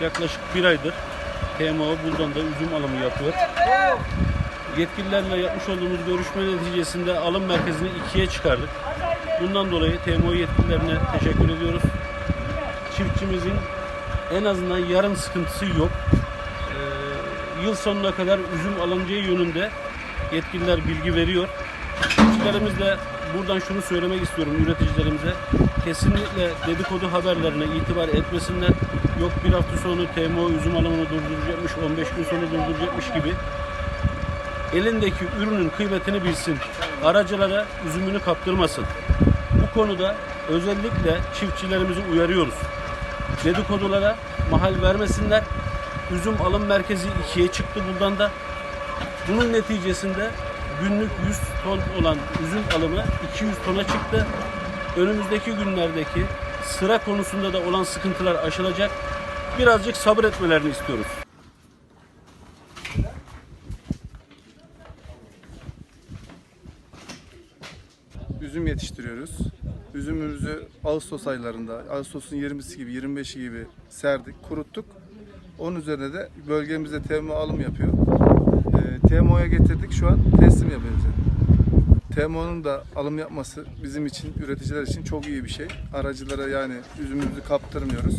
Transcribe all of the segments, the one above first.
Yaklaşık bir aydır TMO buradan da üzüm alımı yapıyor. Yetkililerle yapmış olduğumuz görüşme neticesinde alım merkezini ikiye çıkardık. Bundan dolayı TMO yetkililerine teşekkür ediyoruz. Çiftçimizin en azından yarın sıkıntısı yok. Ee, yıl sonuna kadar üzüm alınacağı yönünde yetkililer bilgi veriyor. Çiftçilerimiz de buradan şunu söylemek istiyorum üreticilerimize. Kesinlikle dedikodu haberlerine itibar etmesinler. Yok bir hafta sonu TMO üzüm alımını durduracakmış, 15 gün sonra durduracakmış gibi. Elindeki ürünün kıymetini bilsin. Aracılara üzümünü kaptırmasın. Bu konuda özellikle çiftçilerimizi uyarıyoruz. Dedikodulara mahal vermesinler. Üzüm alım merkezi ikiye çıktı buradan da. Bunun neticesinde günlük 100 ton olan üzüm alımı 200 tona çıktı. Önümüzdeki günlerdeki sıra konusunda da olan sıkıntılar aşılacak. Birazcık sabır etmelerini istiyoruz. üzüm yetiştiriyoruz. Üzümümüzü Ağustos aylarında, Ağustos'un 20'si gibi, 25'i gibi serdik, kuruttuk. Onun üzerine de bölgemizde TMO alım yapıyor. TMO'ya getirdik, şu an teslim yapıyoruz. TMO'nun da alım yapması bizim için, üreticiler için çok iyi bir şey. Aracılara yani üzümümüzü kaptırmıyoruz.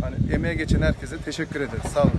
Hani emeğe geçen herkese teşekkür ederiz. Sağ olun.